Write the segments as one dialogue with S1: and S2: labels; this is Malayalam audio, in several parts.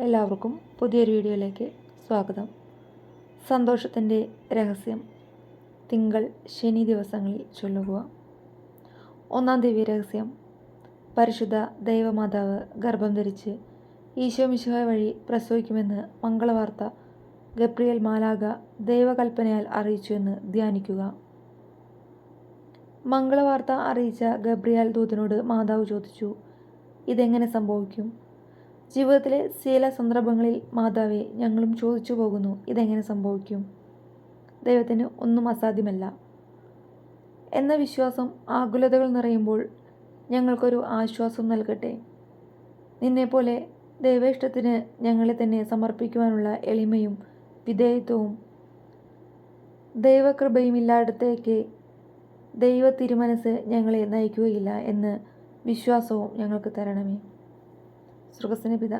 S1: എല്ലാവർക്കും പുതിയൊരു വീഡിയോയിലേക്ക് സ്വാഗതം. സന്തോഷത്തിന്റെ രഹസ്യം. തിങ്കൾ ശനി ദിവസങ്ങളിൽ ചൊല്ലുക. ഒന്നാം ദിവ്യ രഹസ്യം. പരിശുദ്ധ ദൈവമാതാവ് ഗർഭം ധരിച്ച് ഈശോ മിശിഹ വഴി പ്രസവിക്കുമെന്ന് മംഗളവാർത്ത ഗബ്രിയേൽ മാലാഗ ദൈവകൽപ്പനയാൽ അറിയിച്ചു എന്ന് ധ്യാനിക്കുക. മംഗളവാർത്ത അറിയിച്ച ഗബ്രിയാൽ ദൂതനോട് മാതാവ് ചോദിച്ചു ഇതെങ്ങനെ സംഭവിക്കും? ജീവിതത്തിലെ ചില സന്ദർഭങ്ങളിൽ മാതാവെ ഞങ്ങളും ചോദിച്ചു പോകുന്നു ഇതെങ്ങനെ സംഭവിക്കും? ദൈവത്തിന് ഒന്നും അസാധ്യമല്ല. എന്ന വിശ്വാസം ആകുലതകൾ നിറയുമ്പോൾ ഞങ്ങൾക്കൊരു ആശ്വാസം നൽകട്ടെ. നിന്നെപ്പോലെ ദൈവേഷ്ടത്തിന് ഞങ്ങളെ തന്നെ സമർപ്പിക്കുവാനുള്ള എളിമയും വിധേയത്വവും ദൈവകൃപയും ഇല്ലായിടത്തേക്ക് ദൈവ തിരുമനസ് ഞങ്ങളെ നയിക്കുകയില്ല എന്ന് വിശ്വാസവും ഞങ്ങൾക്ക് തരണമേ. സ്രോതസ്സിന് പിത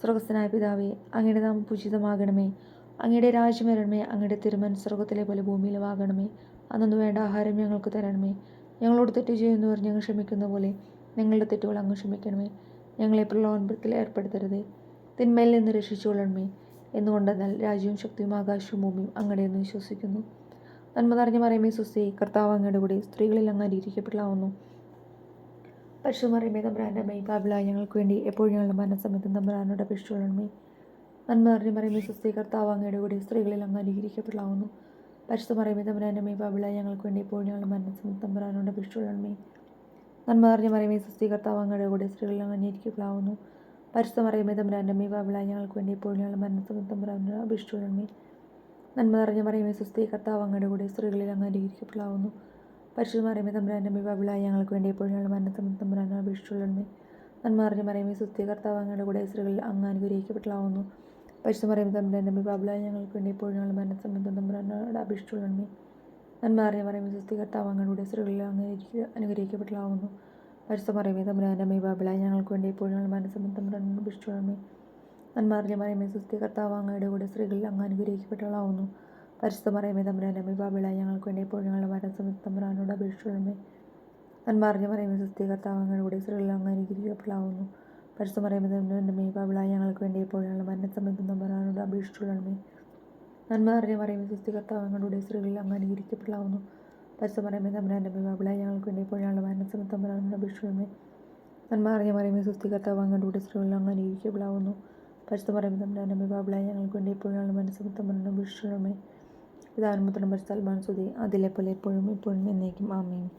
S1: സ്രോതസ്സനായ പിതാവേ അങ്ങയുടെ നാമം പൂജിതമാകണമേ. അങ്ങയുടെ രാജ്യം വരണമേ. അങ്ങയുടെ തിരുമൻ സ്വർഗത്തിലെ പോലെ ഭൂമിയിലുമാകണമേ അന്നൊന്നു വേണ്ട ആഹാരം ഞങ്ങൾക്ക് തരണമേ. ഞങ്ങളോട് തെറ്റ് ചെയ്യുന്നവർ ഞങ്ങൾ ക്ഷമിക്കുന്ന പോലെ ഞങ്ങളുടെ തെറ്റുകൾ അങ്ങ് ക്ഷമിക്കണമേ. ഞങ്ങളെ പ്രലോഭനത്തിൽ ഏർപ്പെടുത്തരുതേ. തിന്മയിൽ നിന്ന് രക്ഷിച്ചുകൊള്ളണമേ. എന്നുകൊണ്ടെന്നാൽ രാജ്യവും ശക്തിയും ആകാശവും ഭൂമിയും അങ്ങടെ എന്ന് വിശ്വസിക്കുന്നു. നന്മ നിറഞ്ഞ മറിയമേ സുസ്തി കർത്താവ് അങ്ങയുടെ കൂടെ സ്ത്രീകളിൽ അങ്ങ് അനുഗ്രഹിക്കപ്പെടാവുന്നു പരിശുദ്ധമറിയമേ തമ്പുരാന്റെ അമ്മേ പാപിളായി ഞങ്ങൾക്ക് വേണ്ടി എപ്പോഴും ഞങ്ങളുടെ മരണസമയത്തും തമ്പുരാനോട് അപേക്ഷിച്ചുകൊള്ളണമേ. നന്മ നിറഞ്ഞ മറിയമേ സുസ്തി കർത്താവ് അങ്ങയുടെ കൂടെ സ്ത്രീകളിൽ അങ്ങ് അനുഗ്രഹിക്കപ്പെടാവുന്നു പരിശുദ്ധമറിയമേ തമ്പുരാന്റെ അമ്മേ പാപിളായി ഞങ്ങൾക്ക് വേണ്ടി എപ്പോഴും ഞങ്ങളുടെ മരണസമയത്തും തമ്പുരാനോട് അപേക്ഷിച്ചുകൊള്ളണമേ. നന്മ നിറഞ്ഞ മറിയമേ സുസ്തി കർത്താവ് അങ്ങയുടെ കൂടെ സ്ത്രീകളിൽ അങ്ങ് അനുഗ്രഹിക്കപ്പെടാവുന്നു പരിശുദ്ധമറിയമേ തമ്പുരാന്റെ അമ്മേ പാപിളായി ഞങ്ങൾക്ക് വേണ്ടി എപ്പോഴും ഞങ്ങളുടെ മരണസമയത്തും തമ്പുരാനോട് അപേക്ഷിച്ചുകൊള്ളണമേ. നന്മ നിറഞ്ഞ മറിയമേ സുസ്തി കർത്താവ് അങ്ങയുടെ കൂടെ സ്ത്രീകളിൽ അങ്ങ് അനുഗ്രഹിക്കപ്പെടാവുന്നു പരിശുദ്ധ മറിയമേ തമ്പുരാന്റെ വിവാഹിളായി ഞങ്ങൾക്ക് വേണ്ടി എപ്പോഴും ഞങ്ങൾ മരണത്തിൽ തമ്പുരാനെ അപേക്ഷിച്ചുള്ളണമേ നന്മ നിറഞ്ഞ മറിയമേ സുസ്തി കർത്താവ് അങ്ങയുടെ കൂടെ സ്ത്രീകളിൽ അങ്ങ് അനുഗ്രഹിക്കപ്പെട്ടാവുന്നു പരിശുദ്ധ മറിയമേ തമ്പുരാന്റെ വിവാഹിളായി ഞങ്ങൾക്ക് വേണ്ടി എപ്പോഴും ഞങ്ങൾ മരണത്തിൽ തമ്പുരാനോട് അപേക്ഷിച്ചുള്ളണമേ നന്മാറിഞ്ഞ മറിയമേ സുസ്തി കർത്താവ് അങ്ങയുടെ സ്ത്രീകളിൽ അങ്ങ് അനുഗ്രഹിക്കപ്പെട്ടാവുന്നു പരിശുദ്ധ മറിയമേ തമ്പുരാന്റെ വിവാഹിളായി ഞങ്ങൾക്ക് വേണ്ടി എപ്പോഴും ഞങ്ങൾ മരണത്തിൽ തമ്പുരാനോട് അപേക്ഷിച്ചുള്ളണമേ നന്മാറിഞ്ഞ മറിയമേ സുസ്തി കർത്താവ് അങ്ങയുടെ കൂടെ സ്ത്രീകളിൽ അങ്ങ് അനുഗ്രഹിക്കപ്പെട്ടവളാവുന്നു പരിശുദ്ധ മറിയമേ തമ്പുരാന്റെ അമ്മ ബാബിളായി ഞങ്ങൾക്ക് വേണ്ടി എപ്പോഴും ഞങ്ങളുടെ മരണസമയത്ത് തമ്പുരാനോട് അപേക്ഷിച്ചുള്ളമേ നന്മ അറിഞ്ഞ മറിയമേ സുസ്തി കർത്താവങ്ങളുടെ സ്ത്രീകളിൽ അങ്ങ് അനുഗ്രഹിക്കപ്പെടാവുന്നു പരിശുദ്ധ മറിയമേ തമ്പുരാന്റെ അമ്മ ബാബിളായി ഞങ്ങൾക്ക് വേണ്ടി എപ്പോഴും ഞങ്ങളുടെ മരണ സമയത്ത് തമ്പുരാനോട് അപേക്ഷിച്ചുള്ളമേ നന്മ അറിഞ്ഞ മറിയമേ സുസ്തി കർത്താവങ്ങളുടെ സ്ത്രീകളിൽ അങ്ങ് അനുഗ്രഹിക്കപ്പെടാവുന്നു പരിശുദ്ധ മറിയമേ അമ്മ ബാബിളായി ഞങ്ങൾക്ക് വേണ്ടി എപ്പോഴും ഞങ്ങളുടെ മരണ സമയത്ത് തമ്പുരാനോട് അപേക്ഷിച്ചുള്ളമേ നന്മ അറിഞ്ഞ മറിയമേ സുസ്തി കർത്താവങ്ങളുടെ സ്ത്രീകളിൽ അങ്ങ് അനുഗ്രഹിക്കപ്പെടാവുന്നു പരിശുദ്ധ മറിയമേ തമ്പുരാന്റെ അമ്മ ബാബിളായി ഞങ്ങൾക്ക് വേണ്ടി എപ്പോഴും ഞങ്ങളുടെ മനസ്സമയത്ത് തമ്പുരാനോട് അപേക്ഷിച്ചുള്ളമേ പിതാവിനും പുത്രനും പരിശുദ്ധാത്മാവിനും സ്തുതി. അതിലെ പോലെ എപ്പോഴും ഇപ്പോഴും എന്നേക്കും. ആമേൻ.